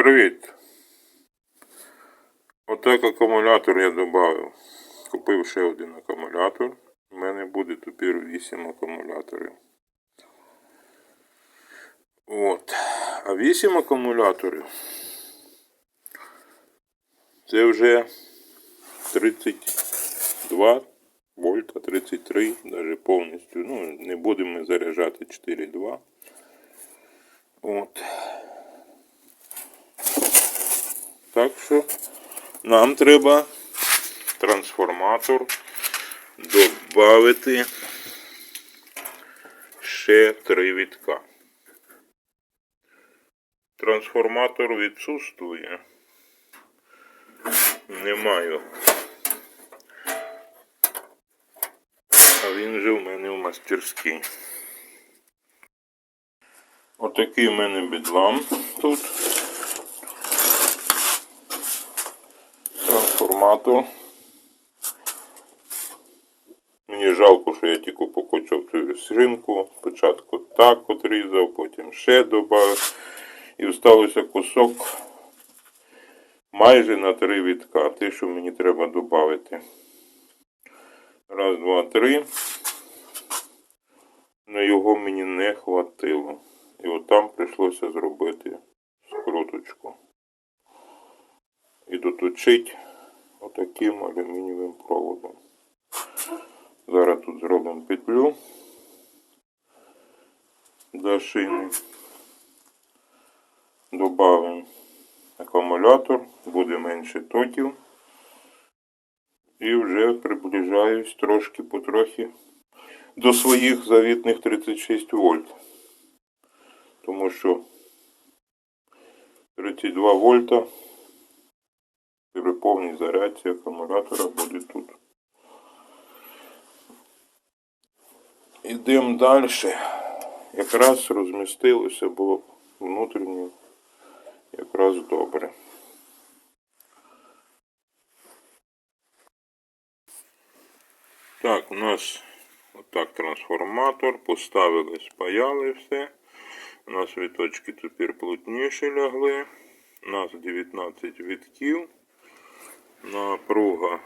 Привіт. Отак акумулятор я додав. Купив ще один акумулятор. У мене буде тепер 8 акумуляторів. От. А 8 акумуляторів. Це вже 32 вольта, 33, навіть повністю. Ну, не будемо заряджати 4,2. От. Так що нам треба трансформатор додати ще три вітка. Трансформатор відсутствує. Немає. А він же в мене в мастерській. Отакий в мене бідлам тут. Трансформатор. Мені жалко, що я тільки покочав цю ширинку. Спочатку так от різав, потім ще додав. І всталося кусок майже на три вітка. Те, що мені треба додати. Раз, два, три. На його мені не хватило. І от там прийшлося зробити скруточку. І доточить отаким алюмінієвим проводом. Зараз тут зробимо петлю до шини. Добавимо акумулятор, буде менше токів. І вже приближаюсь трошки потрохи до своїх завітних 36 вольт. Тому що 32 вольта при повній зарядці акумулятора буде тут. Ідемо далі. Якраз розмістилося було внутрішньо якраз добре. Так, у нас отак трансформатор, поставили, спаяли все. У нас віточки тепер плотніші лягли. У нас 19 вітків. Напруга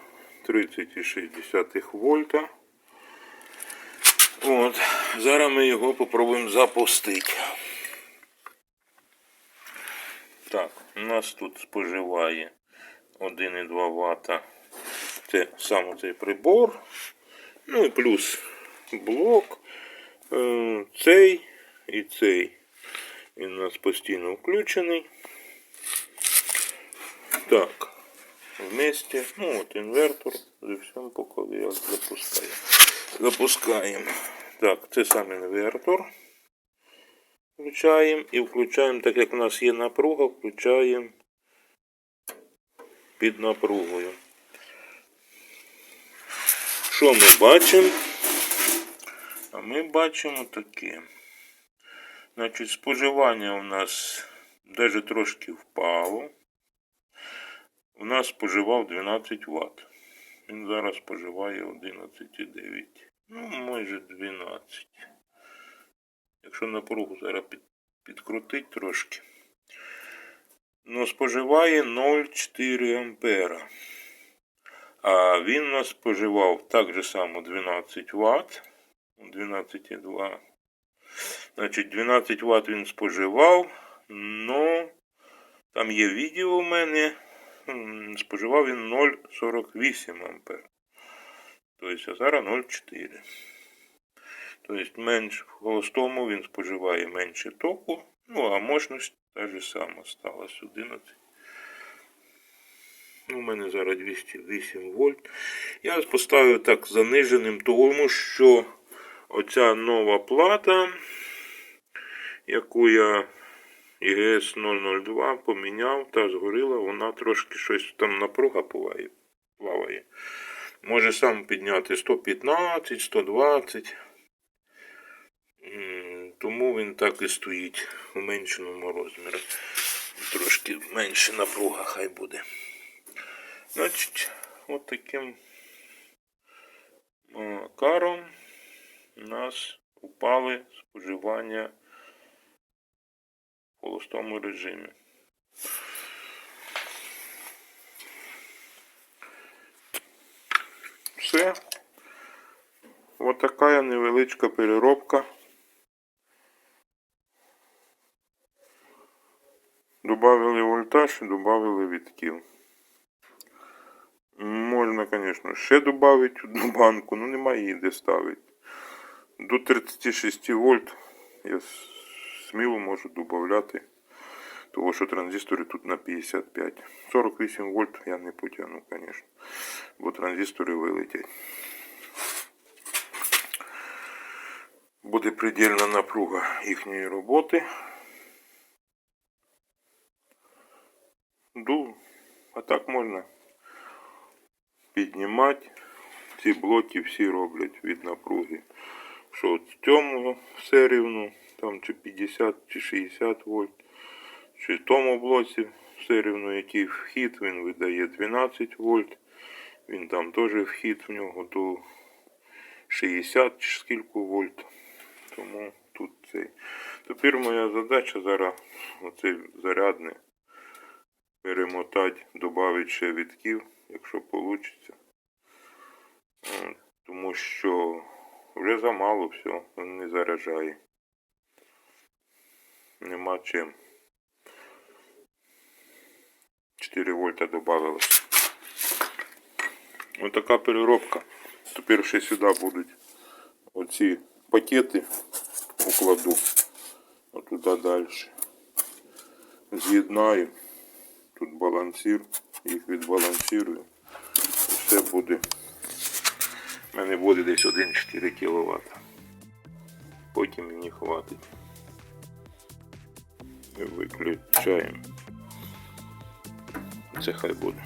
30,6 вольта. От. Зараз ми його попробуємо запустити. Так, у нас тут споживає 1,2 Вт. Це саме цей прибор. Ну і плюс блок. Е, Цей і цей. Він у нас постійно включений. Так. Вместе. Ну от інвертор. За всім поки я запускаю. Запускаємо. Так, це сам інвертор. Включаємо і включаємо, так як у нас є напруга, включаємо під напругою. Що ми бачимо? А ми бачимо таке. Значить, споживання у нас навіть трошки впало. У нас споживав 12 Вт. Він зараз споживає 11,9. Ну, майже 12. Якщо напругу зараз під, підкрутить трошки. Ну, споживає 0,4 ампера. А він нас споживав так же само 12 Вт. 12,2. Значить, 12 Вт він споживав. Ну, там є відео у мене. Споживав він 0,48 ампер. Тобто, а зараз 0,4. Тобто менш в холостому він споживає менше току, ну а мощність та ж сама сталася 11. Ну, У мене зараз 208 вольт. Я поставив так заниженим, тому що оця нова плата, яку я ЄГС 002 поміняв та згоріла, вона трошки щось там напруга плаває. Може сам підняти 115, 120. Тому він так і стоїть у меншеному розмірі. Трошки менше напруга хай буде. Значить, от таким каром у нас упали споживання холостому режимі. Все. Ось така невеличка переробка. Добавили вольтаж і добавили відкіл. Можна, звісно, ще додати одну банку, але немає її де ставити. До 36 вольт я сміло можу додати, тому що транзистори тут на 55. 48 вольт я не потягну, звісно, бо транзистори вилетять. Буде предельна напруга їхньої роботи. Ду, а так можна піднімати. Ці блоки всі роблять від напруги. Що от цьому все рівно, там чи 50 чи 60 вольт. Чи в тому блоці все рівно, який вхід, він видає 12 вольт. Він там теж вхід в нього до 60 чи скільки вольт. Тому тут цей. Тепер моя задача зараз оцей зарядний перемотати, додати ще відків, якщо вийде. Тому що вже замало все, він не заряджає. Нема чим. 4 вольта добавилось. Ось така переробка. Тепер ще сюди будуть оці пакети укладу. Отуда далі. З'єднаю. Тут балансір. Їх відбалансирую. Все буде. У мене буде десь 1,4 кВт. Потім мені хватить. Виключаємо. Це хай буде.